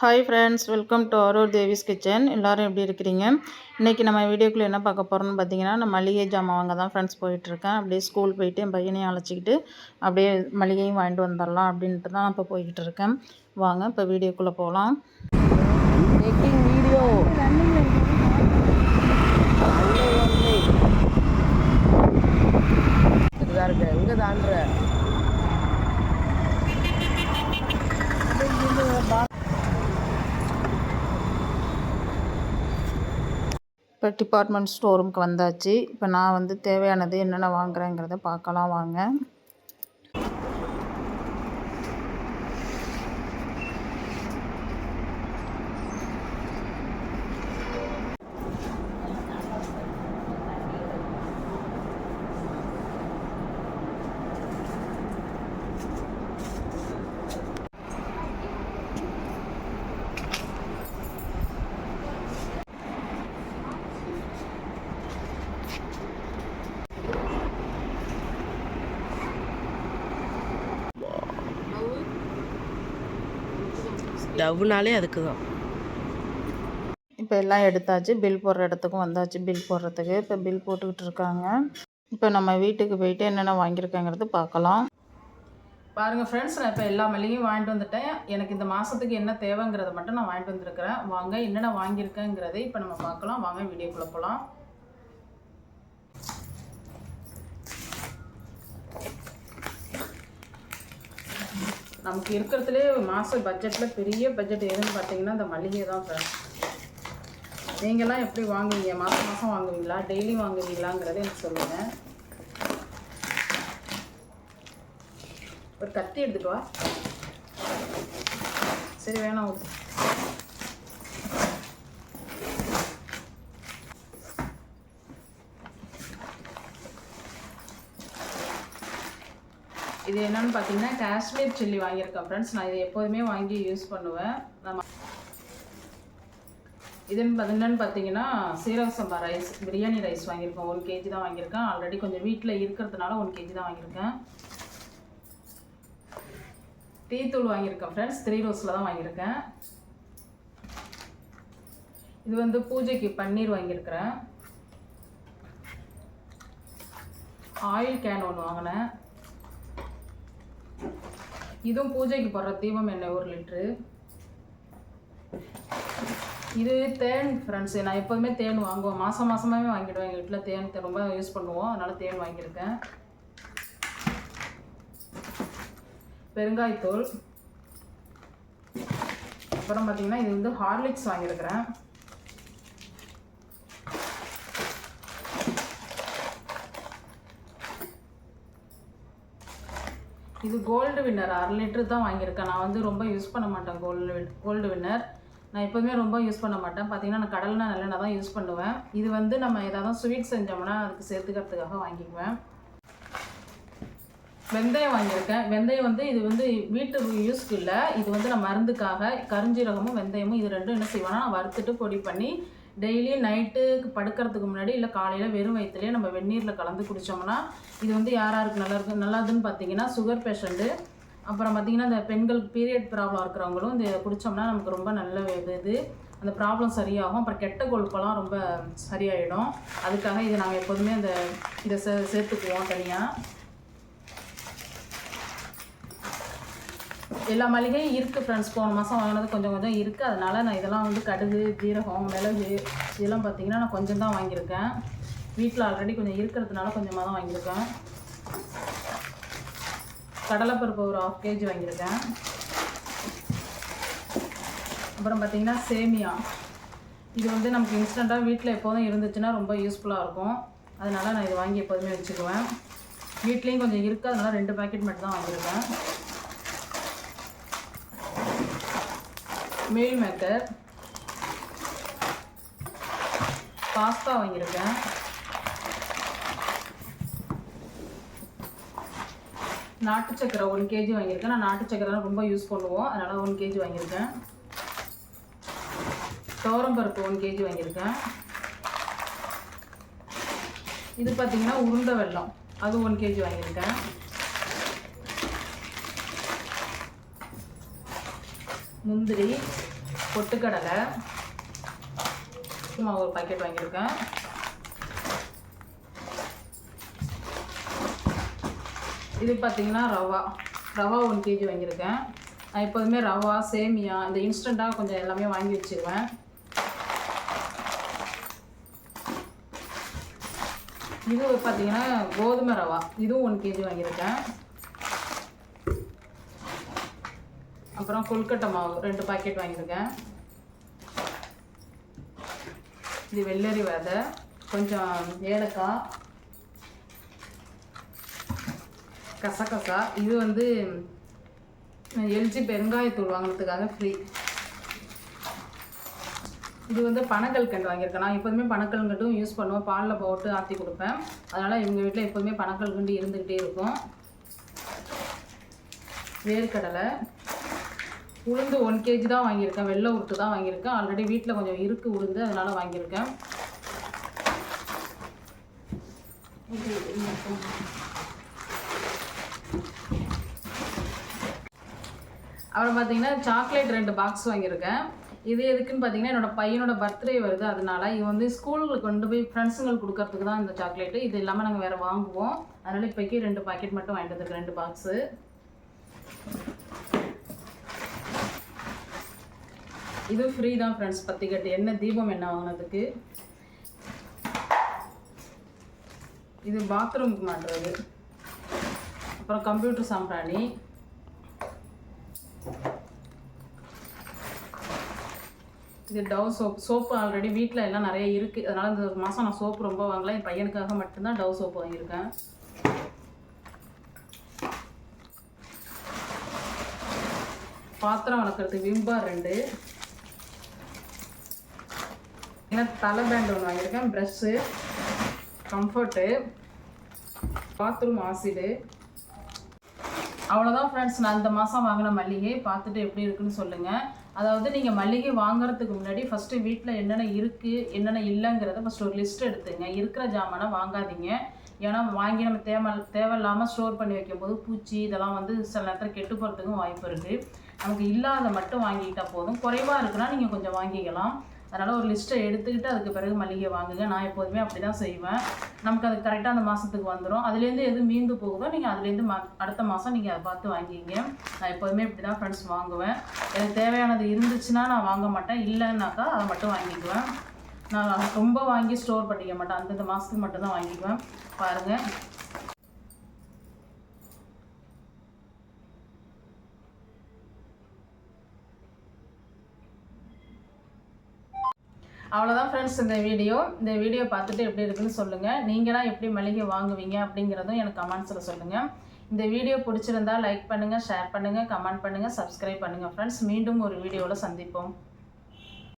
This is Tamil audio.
Hi friends welcome to Arur Devi's kitchen எல்லோரும் எப்படி இருக்கிறீங்க? இன்றைக்கி நம்ம வீடியோக்குள்ளே என்ன பார்க்க போகிறோம்னு பார்த்தீங்கன்னா நான் மளிகை ஜாமான் வாங்க தான் ஃப்ரெண்ட்ஸ் போயிட்டுருக்கேன். அப்படியே ஸ்கூல் போயிட்டு என் பையனையும் அழைச்சிக்கிட்டு அப்படியே மளிகையும் வாங்கிட்டு வந்துடலாம் அப்படின்ட்டு தான் இப்போ போய்கிட்டு இருக்கேன் வாங்க இப்போ வீடியோக்குள்ளே போகலாம் மேக்கிங் வீடியோ இதுதான் இருக்கு. எங்கே தாண்டுற இப்போ டிபார்ட்மெண்ட் ஸ்டோர் ரூமுக்கு வந்தாச்சு. இப்போ நான் வந்து தேவையானது என்னென்ன வாங்குறேங்கிறத பார்க்கலாம் வாங்க. டவ்னாலே அதுக்கு தான் இப்போ எல்லாம் எடுத்தாச்சு. பில் போடுற இடத்துக்கும் வந்தாச்சு. பில் போடுறதுக்கு. இப்போ பில் போட்டுக்கிட்டு இருக்காங்க. இப்போ நம்ம வீட்டுக்கு போயிட்டு என்னென்ன வாங்கியிருக்கேங்கிறது பார்க்கலாம். பாருங்கள் ஃப்ரெண்ட்ஸ் நான் இப்போ எல்லா மல்லிகையும் வாங்கிட்டு வந்துட்டேன். எனக்கு இந்த மாதத்துக்கு என்ன தேவைங்கிறத மட்டும் நான் வாங்கிட்டு வந்திருக்கிறேன். வாங்க என்னென்ன வாங்கியிருக்கேங்கிறதை இப்போ நம்ம பார்க்கலாம். வாங்க வீடியோக்குள்ளே போகலாம் நமக்கு இருக்கிறதுலே மாத பட்ஜெட்டில் பெரிய பட்ஜெட் எதுன்னு பார்த்தீங்கன்னா இந்த மளிகை தான் ஃப்ரெண்ட்ஸ் நீங்கள்லாம் எப்படி வாங்குவீங்க? மாதம் மாதம் வாங்குவீங்களா? டெய்லி வாங்குவீங்களாங்கிறத எனக்கு சொல்லுங்கள் ஒரு கத்தி எடுத்துட்டு வா. சரி வேணாம் இது என்னன்னு பார்த்தீங்கன்னா காஷ்மீர் சில்லி வாங்கியிருக்கேன் ஃப்ரெண்ட்ஸ் நான் இது எப்போதுமே வாங்கி யூஸ் பண்ணுவேன். நம்ம இதுன்னு பார்த்து- என்னன்னு பார்த்தீங்கன்னா சீரக சம்பா ரைஸ் பிரியாணி ரைஸ் வாங்கியிருக்கேன். ஒன் கேஜி தான் வாங்கியிருக்கேன். ஆல்ரெடி கொஞ்சம் வீட்டில் இருக்கிறதுனால ஒன் கேஜி தான் வாங்கியிருக்கேன். டீத்தூள் வாங்கியிருக்கேன் ஃப்ரெண்ட்ஸ் த்ரீ ரோஸில் தான் வாங்கியிருக்கேன். இது வந்து பூஜைக்கு பன்னீர் வாங்கியிருக்கிறேன். ஆயில் கேன் ஒன்று வாங்கினேன். இதுவும் பூஜைக்கு போடுற தீபம் எண்ணெய் ஒரு லிட்ரு. இது தேன் ஃப்ரெண்ட்ஸ் நான் எப்போதுமே தேன் வாங்குவேன். மாதம் மாதமாகவே வாங்கிடுவேன். எங்கள் வீட்டில் தேன் ரொம்ப யூஸ் பண்ணுவோம். அதனால் தேன் வாங்கியிருக்கேன். பெருங்காயத்தூள். அப்புறம் பார்த்தீங்கன்னா இது வந்து ஹார்லிக்ஸ் வாங்கியிருக்கிறேன். இது கோல்டு வின்னர் அரை லிட்டர் தான் வாங்கியிருக்கேன். நான் வந்து ரொம்ப யூஸ் பண்ண மாட்டேன் கோல்டு கோல்டு வின்னர் நான் எப்போதுமே ரொம்ப யூஸ் பண்ண மாட்டேன். பார்த்தீங்கன்னா நான் கடல்னா நல்லெண்ணெய் தான் யூஸ் பண்ணுவேன். இது வந்து நம்ம ஏதாவது ஸ்வீட் செஞ்சோம்னா அதுக்கு சேர்த்துக்கிறதுக்காக வாங்கிக்குவேன். வெந்தயம் வாங்கியிருக்கேன். வெந்தயம் வந்து இது வந்து வீட்டு யூஸ்க்கு இல்லை. இது வந்து நான் மருந்துக்காக கருஞ்சீரகமும் வெந்தயமும் இது ரெண்டும் என்ன செய்வேன்னா நான் வறுத்துட்டு பொடி பண்ணி டெய்லி நைட்டுக்கு படுக்கிறதுக்கு முன்னாடி இல்லை காலையில் வெறும் வயிற்றுலேயே நம்ம வெந்நீரில் கலந்து குடித்தோம்னா இது வந்து யார் யாருக்கு நல்லா இருக்கு நல்லாதுன்னு பார்த்தீங்கன்னா சுகர் பேஷண்ட்டு அப்புறம் பார்த்தீங்கன்னா இந்த பெண்களுக்கு பீரியட் ப்ராப்ளம் இருக்கிறவங்களும் இந்த குடித்தோம்னா நமக்கு ரொம்ப நல்ல இது அந்த ப்ராப்ளம் சரியாகும். அப்புறம் கெட்ட கொழுப்பெல்லாம் ரொம்ப சரியாயிடும். அதுக்காக இதை நாங்கள் எப்போதுமே அந்த இதை சே சேர்த்துக்குவோம் தனியாக எல்லா மளிகையும் இருக்குது ஃப்ரெண்ட்ஸ் போன மாதம் வாங்கினது கொஞ்சம் கொஞ்சம் இருக்குது அதனால் நான் இதெல்லாம் வந்து கடுகு ஜீரகம் மிளகு இதெல்லாம் பார்த்தீங்கன்னா நான் கொஞ்சம் தான் வாங்கியிருக்கேன். வீட்டில் ஆல்ரெடி கொஞ்சம் இருக்கிறதுனால கொஞ்சமாக தான் வாங்கியிருக்கேன். கடலைப்பருப்பு ஒரு ஆஃப் கேஜி வாங்கியிருக்கேன். அப்புறம் பார்த்தீங்கன்னா சேமியா. இது வந்து நமக்கு இன்ஸ்டண்ட்டாக வீட்டில் எப்போதும் இருந்துச்சுன்னா ரொம்ப யூஸ்ஃபுல்லாக இருக்கும். அதனால் நான் இது வாங்கி எப்போதுமே வச்சுக்குவேன். வீட்லேயும் கொஞ்சம் இருக்குது அதனால் ரெண்டு பேக்கெட் மட்டும் தான் வாங்கியிருக்கேன். மீல் மேக்கர் பாஸ்தா வாங்கியிருக்கேன். நாட்டு சக்கரை ஒன் கேஜி வாங்கியிருக்கேன். நான் நாட்டு சக்கரை ரொம்ப யூஸ் பண்ணுவோம். அதனால் ஒன் கேஜி வாங்கியிருக்கேன். பருப்பு ஒன் கேஜி வாங்கியிருக்கேன். இது பார்த்தீங்கன்னா உருண்டை வெல்லம். அது ஒன் கேஜி வாங்கியிருக்கேன். முந்திரி பொட்டுக்கடலை சும்மா ஒரு பாக்கெட் வாங்கியிருக்கேன். இது பார்த்தீங்கன்னா ரவா. ரவா ஒன் கேஜி வாங்கியிருக்கேன். நான் எப்போதுமே ரவா சேமியா இந்த இன்ஸ்டண்ட்டாக கொஞ்சம் எல்லாமே வாங்கி வச்சிருவேன். இது பார்த்தீங்கன்னா கோதுமை ரவா. இதுவும் ஒன் கேஜி வாங்கியிருக்கேன். அப்புறம் கொல்கட்டை மாவு ரெண்டு பாக்கெட் வாங்கியிருக்கேன். இது வெள்ளரி விதை கொஞ்சம் ஏலக்காய் கசகசா. இது வந்து எல்ஜி பெருங்காயத்தூள் வாங்கினதுக்காக ஃப்ரீ இது வந்து பனக்கல்கண்டு வாங்கியிருக்கேன். நான் எப்போதுமே பனக்கல்கண்டும் யூஸ் பண்ணுவேன். பாலில் போட்டு ஆற்றி கொடுப்பேன். அதனால் இவங்க வீட்டில் எப்போதுமே பனக்கல்கண்டு இருந்துக்கிட்டே இருக்கும். வேர்க்கடலை உளுந்து ஒன் கேஜி தான் வாங்கியிருக்கேன். வெள்ளை உருட்டு தான் வாங்கியிருக்கேன். ஆல்ரெடி வீட்டில் கொஞ்சம் இருக்கு உளுந்து அதனால் வாங்கியிருக்கேன். அப்புறம் பார்த்தீங்கன்னா சாக்லேட் ரெண்டு பாக்ஸ் வாங்கியிருக்கேன். இது எதுக்குன்னு பார்த்தீங்கன்னா என்னோட பையனோட பர்த்டே வருது. அதனால இவன் வந்து ஸ்கூலுக்கு கொண்டு போய் ஃப்ரெண்ட்ஸுங்களுக்கு கொடுக்கறதுக்கு தான் இந்த சாக்லேட்டு இது இல்லாமல் நாங்கள் வேறு வாங்குவோம். அதனால் இப்போக்கி ரெண்டு பாக்கெட் மட்டும் வாங்கிட்டு வந்துருக்கேன். ரெண்டு பாக்ஸு இது ஃப்ரீ தான் ஃப்ரெண்ட்ஸ் பற்றி கட்டு. என்ன தீபம் என்ன வாங்கினதுக்கு? இது பாத்ரூமுக்கு மாட்டுறது. அப்புறம் கம்ப்யூட்டர் சாம்பிராணி. இது டவ் சோப் சோப்பு ஆல்ரெடி வீட்டில் எல்லாம் நிறைய இருக்குது அதனால் இந்த ஒரு மாதம் நான் சோப்பு ரொம்ப வாங்கல. என் பையனுக்காக மட்டும்தான் டவ் சோப்பு வாங்கியிருக்கேன். பாத்திரம் வளர்க்குறதுக்கு விம்பார் ரெண்டு. ஏன்னா தலை பேண்ட் ஒன்று வாங்கியிருக்கேன். ப்ரெஷ்ஷு கம்ஃபர்ட்டு பாத்ரூம் ஆசிடு அவ்வளோதான் ஃப்ரெண்ட்ஸ் நான் இந்த மாதம் வாங்கின மல்லிகை. பார்த்துட்டு எப்படி இருக்குன்னு சொல்லுங்கள் அதாவது நீங்கள் மல்லிகை வாங்குறதுக்கு முன்னாடி ஃபஸ்ட்டு வீட்டில் என்னென்ன இருக்குது என்னென்ன இல்லைங்கிறத ஃபஸ்ட்டு ஒரு லிஸ்ட் எடுத்துங்க. இருக்கிற ஜாமானை வாங்காதீங்க. ஏன்னா வாங்கி நம்ம தேவை தேவையில்லாமல் ஸ்டோர் பண்ணி வைக்கும்போது பூச்சி இதெல்லாம் வந்து சில நேரத்தில் கெட்டு போகிறதுக்கும் வாய்ப்பு இருக்குது நமக்கு இல்லாத மட்டும் வாங்கிக்கிட்டால் போதும். குறைவாக இருக்குன்னா நீங்கள் கொஞ்சம் வாங்கிக்கலாம். அதனால் ஒரு லிஸ்ட்டை எடுத்துக்கிட்டு அதுக்கு பிறகு மளிகை வாங்குங்க. நான் எப்போதுமே அப்படி தான் செய்வேன். நமக்கு அது கரெக்டாக அந்த மாதத்துக்கு வந்துடும் அதுலேருந்து எது மீந்து போகுதோ நீங்கள் அதுலேருந்து மா அடுத்த மாதம் நீங்கள் அதை பார்த்து வாங்கிங்க நான் எப்போதுமே இப்படி தான் ஃப்ரெண்ட்ஸ் வாங்குவேன். எனக்கு தேவையானது இருந்துச்சுன்னா நான் வாங்க மாட்டேன். இல்லைன்னாக்கா அதை மட்டும் வாங்கிக்குவேன். நான் ரொம்ப வாங்கி ஸ்டோர் பண்ணிக்க மாட்டேன். அந்தந்த மாதத்துக்கு மட்டும் தான் வாங்கிக்குவேன். பாருங்கள் அவ்வளோதான் ஃப்ரெண்ட்ஸ் இந்த வீடியோ இந்த வீடியோ பார்த்துட்டு எப்படி இருக்குன்னு சொல்லுங்கள் நீங்களாம் எப்படி மளிகை வாங்குவீங்க அப்படிங்கிறதும் எனக்கு கமெண்ட்ஸில் சொல்லுங்கள் இந்த வீடியோ பிடிச்சிருந்தா லைக் பண்ணுங்கள் ஷேர் பண்ணுங்கள் கமெண்ட் பண்ணுங்கள் சப்ஸ்கிரைப் பண்ணுங்கள் ஃப்ரெண்ட்ஸ் மீண்டும் ஒரு வீடியோவில் சந்திப்போம்.